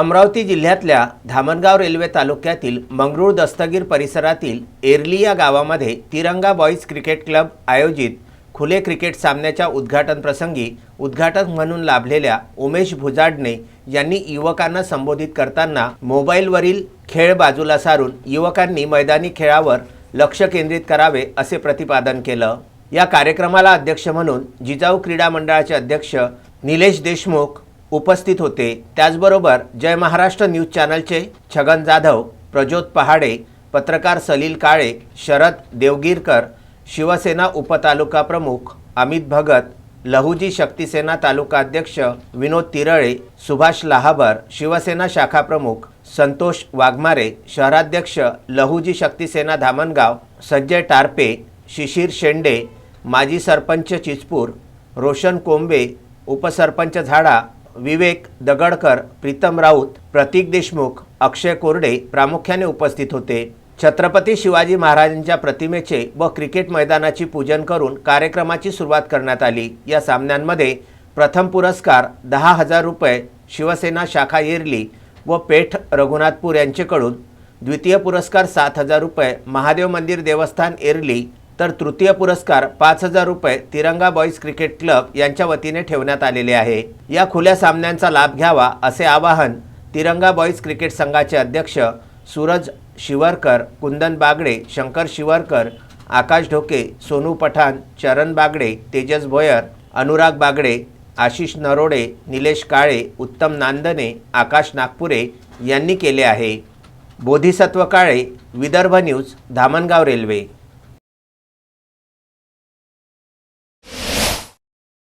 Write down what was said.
अमरावती जिल्ह्यातल्या धामणगाव रेल्वे तालुक्यातील मंगरूळ दस्तगीर परिसरातील एरली या गावामध्ये तिरंगा बॉईज क्रिकेट क्लब आयोजित खुले क्रिकेट सामन्याच्या उद्घाटनप्रसंगी उद्घाटक म्हणून लाभलेल्या उमेश भुजाडणे यांनी युवकांना संबोधित करताना मोबाईलवरील खेळ बाजूला सारून युवकांनी मैदानी खेळावर लक्ष केंद्रित करावे असे प्रतिपादन केलं. या कार्यक्रमाला अध्यक्ष म्हणून जिजाऊ क्रीडा मंडळाचे अध्यक्ष निलेश देशमुख उपस्थित होते. त्याचबरोबर जय महाराष्ट्र न्यूज चॅनलचे छगन जाधव प्रज्योत पहाडे पत्रकार सलील काळे शरद देवगिरकर शिवसेना उपतालुका प्रमुख अमित भगत लहुजी शक्तीसेना तालुका अध्यक्ष विनोद तिरळे सुभाष लाहाबर शिवसेना शाखा प्रमुख संतोष वाघमारे शहराध्यक्ष लहुजी शक्तीसेना धामणगाव संजय टारपे शिशिर शेंडे माजी सरपंच चिचपूर रोशन कोंबे उपसरपंच झाडा विवेक दगडकर प्रीतम राऊत प्रतीक देशमुख अक्षय कोरडे प्रामुख्याने उपस्थित होते. छत्रपती शिवाजी महाराजांच्या प्रतिमेचे व क्रिकेट मैदानाची पूजन करून कार्यक्रमाची सुरुवात करण्यात आली. या सामन्यांमध्ये प्रथम पुरस्कार दहा हजार रुपये शिवसेना शाखा येरली व पेठ रघुनाथपूर यांचेकडून. द्वितीय पुरस्कार सात हजार रुपये महादेव मंदिर देवस्थान एरली तर तृतीय पुरस्कार पाच हजार रुपये तिरंगा बॉईज क्रिकेट क्लब यांच्या वतीने ठेवण्यात आलेले आहे. या खुल्या सामन्यांचा लाभ घ्यावा असे आवाहन तिरंगा बॉईज क्रिकेट संघाचे अध्यक्ष सूरज शिवरकर कुंदन बागडे शंकर शिवरकर आकाश ढोके सोनू पठाण चरण बागडे तेजस भोयर अनुराग बागडे आशिष नरोडे निलेश काळे उत्तम नांदने आकाश नागपुरे यांनी केले आहे. Bodhisatva Kale Vidarbha news Dhamangaon railway.